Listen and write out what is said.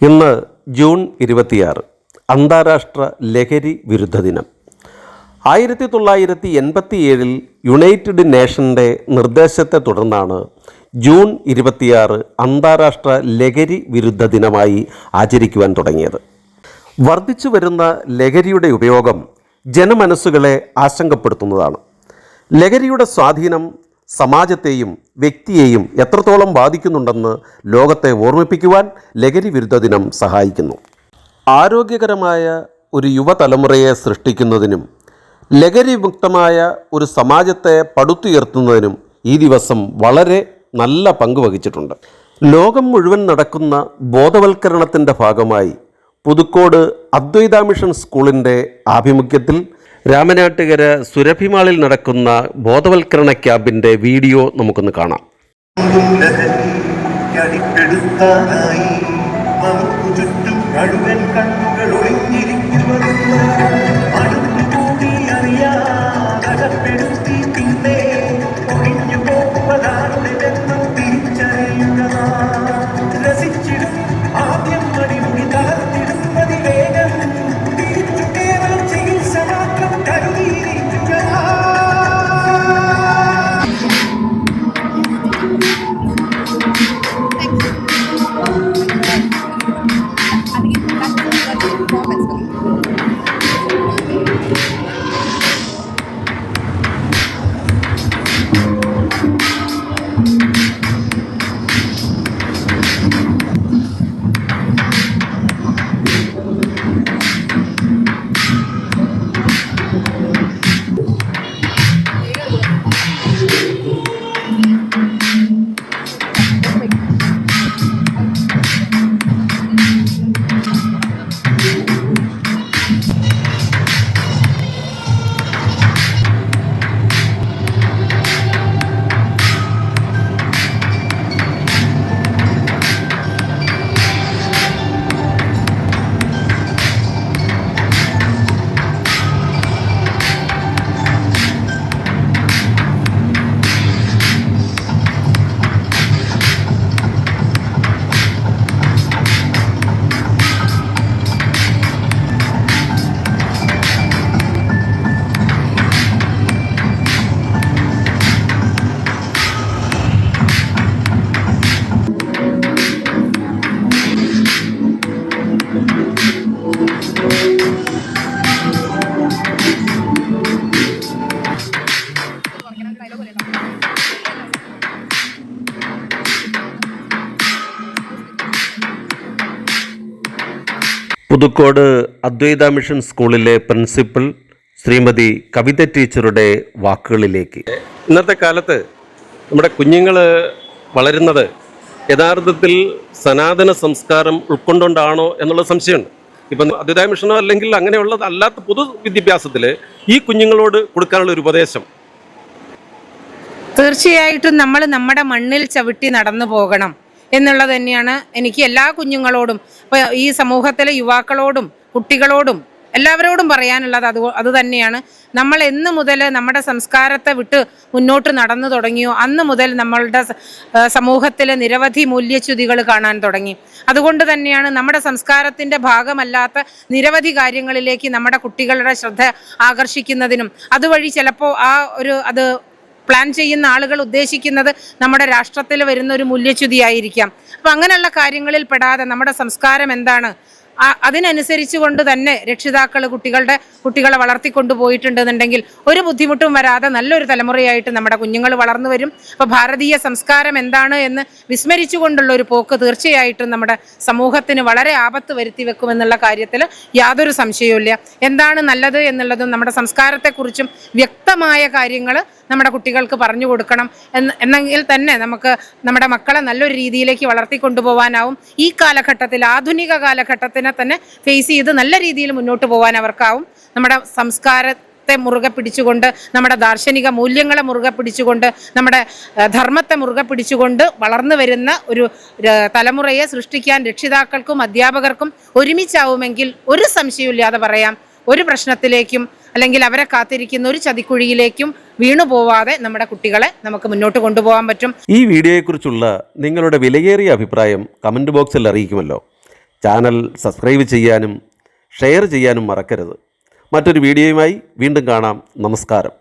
ഇന്ന് ജൂൺ ഇരുപത്തിയാറ് അന്താരാഷ്ട്ര ലഹരി വിരുദ്ധ ദിനം. ആയിരത്തി തൊള്ളായിരത്തി എൺപത്തിയേഴിൽ യുണൈറ്റഡ് നേഷന്റെ നിർദ്ദേശത്തെ തുടർന്നാണ് ജൂൺ ഇരുപത്തിയാറ് അന്താരാഷ്ട്ര ലഹരി വിരുദ്ധ ദിനമായി ആചരിക്കുവാൻ തുടങ്ങിയത്. വർദ്ധിച്ചു വരുന്ന ലഹരിയുടെ ഉപയോഗം ജനമനസ്സുകളെ ആശങ്കപ്പെടുത്തുന്നതാണ്. ലഹരിയുടെ സ്വാധീനം സമാജത്തെയും വ്യക്തിയെയും എത്രത്തോളം ബാധിക്കുന്നുണ്ടെന്ന് ലോകത്തെ ഓർമ്മിപ്പിക്കുവാൻ ലഹരി വിരുദ്ധ ദിനം സഹായിക്കുന്നു. ആരോഗ്യകരമായ ഒരു യുവതലമുറയെ സൃഷ്ടിക്കുന്നതിനും ലഹരി മുക്തമായ ഒരു സമാജത്തെ പടുത്തുയർത്തുന്നതിനും ഈ ദിവസം വളരെ നല്ല പങ്ക് വഹിച്ചിട്ടുണ്ട്. ലോകം മുഴുവൻ നടക്കുന്ന ബോധവൽക്കരണത്തിന്റെ ഭാഗമായി പുതുക്കോട് അദ്വൈത മിഷൻ സ്കൂളിന്റെ ആഭിമുഖ്യത്തിൽ രാമനാട്ടുകര സുരഭിമാളിൽ നടക്കുന്ന ബോധവൽക്കരണ ക്യാമ്പിന്റെ വീഡിയോ നമുക്കൊന്ന് കാണാം. ചുറ്റും കണ്ണുകൾ ഒളിഞ്ഞിരിക്കുമെന്ന് പുതുക്കോട് അദ്വൈത മിഷൻ സ്കൂളിലെ പ്രിൻസിപ്പൽ ശ്രീമതി കവിത ടീച്ചറുടെ വാക്കുകളിലേക്ക്. ഇന്നത്തെ കാലത്ത് നമ്മുടെ കുഞ്ഞുങ്ങൾ വളരുന്നത് യഥാർത്ഥത്തിൽ സനാതന സംസ്കാരം ഉൾക്കൊണ്ടുകൊണ്ടാണോ എന്നുള്ള സംശയമുണ്ട്. ഇപ്പം അദ്വൈത മിഷനോ അല്ലെങ്കിൽ അങ്ങനെയുള്ള അല്ലാത്ത പൊതു വിദ്യാഭ്യാസത്തിൽ ഈ കുഞ്ഞുങ്ങളോട് കൊടുക്കാനുള്ള ഒരു ഉപദേശം തീർച്ചയായിട്ടും നമ്മൾ നമ്മുടെ മണ്ണിൽ ചവിട്ടി നടന്നു പോകണം എന്നുള്ളത് തന്നെയാണ് എനിക്ക് എല്ലാ കുഞ്ഞുങ്ങളോടും ഈ സമൂഹത്തിലെ യുവാക്കളോടും കുട്ടികളോടും എല്ലാവരോടും പറയാനുള്ളത് അത് അത് തന്നെയാണ്. നമ്മൾ എന്ന് മുതൽ നമ്മുടെ സംസ്കാരത്തെ വിട്ട് മുന്നോട്ട് നടന്നു തുടങ്ങിയോ അന്ന് മുതൽ നമ്മളുടെ സമൂഹത്തിലെ നിരവധി മൂല്യച്യുതികൾ കാണാൻ തുടങ്ങി. അതുകൊണ്ട് തന്നെയാണ് നമ്മുടെ സംസ്കാരത്തിന്റെ ഭാഗമല്ലാത്ത നിരവധി കാര്യങ്ങളിലേക്ക് നമ്മുടെ കുട്ടികളുടെ ശ്രദ്ധ ആകർഷിക്കുന്നതിനും അതുവഴി ചിലപ്പോൾ ആ ഒരു അത് പ്ലാൻ ചെയ്യുന്ന ആളുകൾ ഉദ്ദേശിക്കുന്നത് നമ്മുടെ രാഷ്ട്രത്തിൽ വരുന്ന ഒരു മൂല്യച്യുതിയായിരിക്കാം. അപ്പം അങ്ങനെയുള്ള കാര്യങ്ങളിൽ പെടാതെ നമ്മുടെ സംസ്കാരം എന്താണ്? അതിനനുസരിച്ചു കൊണ്ട് തന്നെ രക്ഷിതാക്കൾ കുട്ടികളുടെ കുട്ടികളെ വളർത്തിക്കൊണ്ടു പോയിട്ടുണ്ടെന്നുണ്ടെങ്കിൽ ഒരു ബുദ്ധിമുട്ടും വരാതെ നല്ലൊരു തലമുറയായിട്ട് നമ്മുടെ കുഞ്ഞുങ്ങൾ വളർന്നു വരും. അപ്പോൾ ഭാരതീയ സംസ്കാരം എന്താണ് എന്ന് വിസ്മരിച്ചുകൊണ്ടുള്ള ഒരു പോക്ക് തീർച്ചയായിട്ടും നമ്മുടെ സമൂഹത്തിന് വളരെ ആപത്ത് വരുത്തി വെക്കുമെന്നുള്ള കാര്യത്തിൽ യാതൊരു സംശയവുമില്ല. എന്താണ് നല്ലത് എന്നുള്ളതും നമ്മുടെ സംസ്കാരത്തെക്കുറിച്ചും വ്യക്തമായ കാര്യങ്ങൾ നമ്മുടെ കുട്ടികൾക്ക് പറഞ്ഞു കൊടുക്കണം എന്ന് എന്നെങ്കിൽ തന്നെ നമുക്ക് നമ്മുടെ മക്കളെ നല്ലൊരു രീതിയിലേക്ക് വളർത്തിക്കൊണ്ടുപോകാനാവും ഈ കാലഘട്ടത്തിൽ ആധുനിക കാലഘട്ടത്തിനെ തന്നെ ഫേസ് ചെയ്ത് നല്ല രീതിയിൽ മുന്നോട്ട് പോകാൻ അവർക്കാവും. നമ്മുടെ സംസ്കാരത്തെ മുറുകെ പിടിച്ചുകൊണ്ട് നമ്മുടെ ദാർശനിക മൂല്യങ്ങളെ മുറുകെ പിടിച്ചുകൊണ്ട് നമ്മുടെ ധർമ്മത്തെ മുറുകെ പിടിച്ചുകൊണ്ട് വളർന്നു വരുന്ന ഒരു തലമുറയെ സൃഷ്ടിക്കാൻ രക്ഷിതാക്കൾക്കും അധ്യാപകർക്കും ഒരുമിച്ചാവുമെങ്കിൽ ഒരു സംശയമില്ലാതെ പറയാം. ഒരു പ്രശ്നത്തിലേക്കും അല്ലെങ്കിൽ അവരെ കാത്തിരിക്കുന്ന ഒരു ചതിക്കുഴിയിലേക്കും വീണു പോവാതെ നമ്മുടെ കുട്ടികളെ നമുക്ക് മുന്നോട്ട് കൊണ്ടുപോകാൻ പറ്റും. ഈ വീഡിയോയെക്കുറിച്ചുള്ള നിങ്ങളുടെ വിലയേറിയ അഭിപ്രായം കമന്റ് ബോക്സിൽ അറിയിക്കുമല്ലോ. ചാനൽ സബ്സ്ക്രൈബ് ചെയ്യാനും ഷെയർ ചെയ്യാനും മറക്കരുത്. മറ്റൊരു വീഡിയോയുമായി വീണ്ടും കാണാം. നമസ്കാരം.